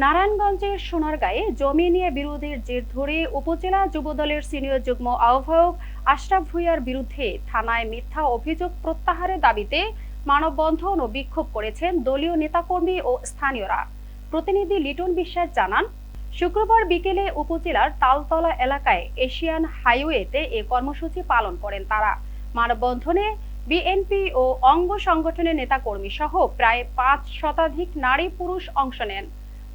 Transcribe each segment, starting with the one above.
নারায়ণগঞ্জের সোনারগাঁয়ে জমি নিয়ে বিরোধের জের ধরে উপজেলা যুবদলের সিনিয়র যুগ্ম আহ্বায়ক আশরাফ ভুইয়ার বিরুদ্ধে থানায় মিথ্যা অভিযোগ প্রত্যাহারের দাবিতে মানববন্ধন ও বিক্ষোভ করেছেন দলীয় নেতাকর্মী ও স্থানীয়রা। প্রতিনিধি লিটন বিশ্বাস জানান, শুক্রবার বিকেলে উপজেলার তালতলা এলাকায় এশিয়ান হাইওয়েতে এ কর্মসূচি পালন করেন তারা। মানববন্ধনে বিএনপি ও অঙ্গ সংগঠনের নেতাকর্মী সহ প্রায় পাঁচ শতাধিক নারী পুরুষ অংশ নেন।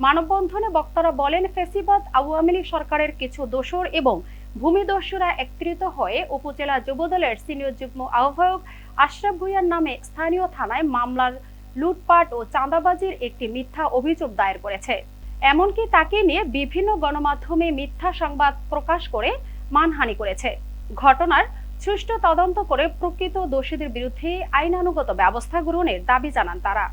মানববন্ধনে বক্তারা বলেন, ফেসিবাদ আওয়ামী লীগ সরকারের কিছু দোসর এবং ভূমিদস্যুরা একত্রিত হয়ে উপজেলা যুবদলের সিনিয়র যুগ্ম আহ্বায়ক আশরাফ ভুইয়ার নামে স্থানীয় থানায় মামলার লুটপাট ও চাঁদাবাজির একটি মিথ্যা অভিযোগ দায়ের করেছে। এমনকি তাকে নিয়ে বিভিন্ন গণমাধ্যমে মিথ্যা সংবাদ প্রকাশ করে মানহানি করেছে। ঘটনার সুষ্ঠু তদন্ত করে প্রকৃত দোষীদের বিরুদ্ধে আইনানুগত ব্যবস্থা গ্রহণের দাবি জানান তারা।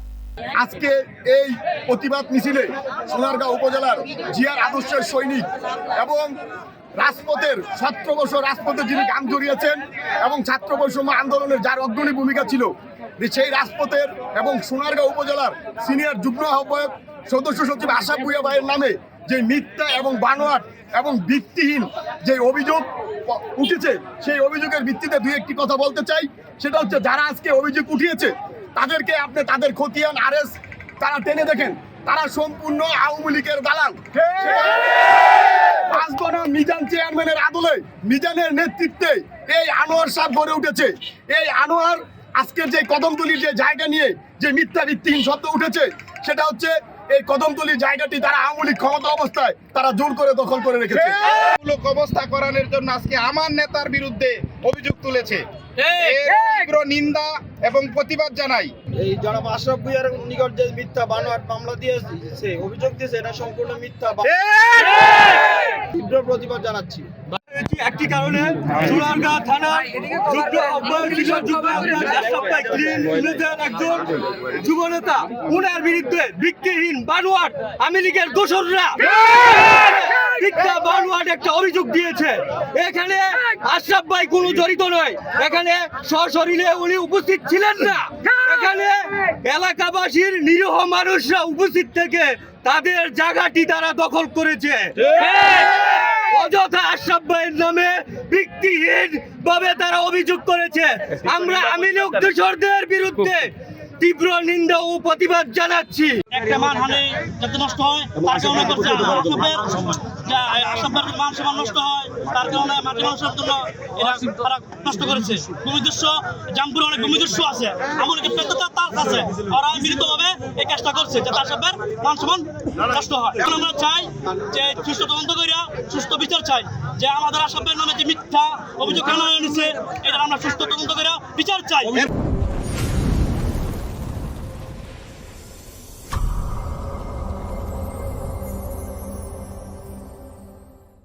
আজকে এই প্রতিবাদ মিছিলে সোনারগাঁও উপজেলার জিয়ার আদর্শের সৈনিক এবং রাজপথের ছাত্র বছর রাজপথে যিনি গান জড়িয়েছেন এবং ছাত্র বৈষম্য আন্দোলনের যার অগ্রণী ভূমিকা ছিল সেই রাজপথের এবং সোনারগাঁও উপজেলার সিনিয়র যুগ্ম আহ্বায়ক সদস্য সচিব আশা ভুইয়া ভাইয়ের নামে যে মিথ্যা এবং বানোয়াট এবং ভিত্তিহীন যে অভিযোগ উঠেছে, সেই অভিযোগের ভিত্তিতে দুই একটি কথা বলতে চাই। সেটা হচ্ছে, যারা আজকে অভিযোগ উঠিয়েছে তাদেরকে আপনি তাদের খতিয়ান, আরএস, তারা টেনে দেখেন, তারা সম্পূর্ণ আওয়ামী লীগের দালাল। মিজান চেয়ারম্যানের আদলে, মিজানের নেতৃত্বে এই আনোয়ার গড়ে উঠেছে। এই আনোয়ার আজকের যে কদমতলির যে জায়গা নিয়ে যে মিথ্যা ভিত্তিহীন শব্দ উঠেছে, সেটা হচ্ছে এই কদমতলির জায়গাটি তারা আওয়ামী লীগ ক্ষমতা অবস্থায় তারা জোর করে দখল করে রেখেছে। অবস্থা করানোর জন্য আজকে আমার নেতার বিরুদ্ধে অভিযোগ তুলেছে। এর তীব্র নিন্দা এবং প্রতিবাদ জানাই। এই জনাব আশরাফ ভুইয়ার নিকট যে মিথ্যা বানোয়াট মামলা দিয়েছে অভিযোগ দিয়েছে এটা সম্পূর্ণ মিথ্যা তীব্র প্রতিবাদ জানাচ্ছি। একটি কারণে যুগ্ম যুগ্ম ইউনিটের একজন যুব নেতা উনার বিরুদ্ধে ভিত্তিহীন বানোয়াট আওয়ামী লীগের দোসররা একটা অভিযোগ দিয়েছে। এখানে আশরাফ ভাই কোনো জড়িত নয়। এখানে সশরীরে উনি উপস্থিত ছিলেন না। এখানে এলাকাবাসীর নিরীহ মানুষরা উপস্থিত থেকে তাদের জায়গাটি তারা দখল করেছে। অযথা আশরাফ ভাইয়ের নামে ভিত্তিহীন ভাবে তারা অভিযোগ করেছে। আমরা আমি লোক দোষরদের বিরুদ্ধে তীব্র নিন্দা ও প্রতিবাদ জানাচ্ছি। একটা মানহানি যাতে নষ্ট হয়, তার কারণে করছে আসামের মান নষ্ট হয়, তার কারণে মাটি মানুষের জন্য এরা তারা নষ্ট করেছে। ভূমিদস্য অনেক ভূমিদস্য আছে। তার ওরা মিলিতভাবে এই কাজটা করছে, যাতে আসামের মান নষ্ট হয়। এখন আমরা চাই যে সুস্থ তদন্ত সুস্থ বিচার চাই, যে আমাদের আসামের নামে যে মিথ্যা অভিযোগ কেন এনেছে এটা আমরা সুস্থ তদন্ত করিয়া বিচার চাই।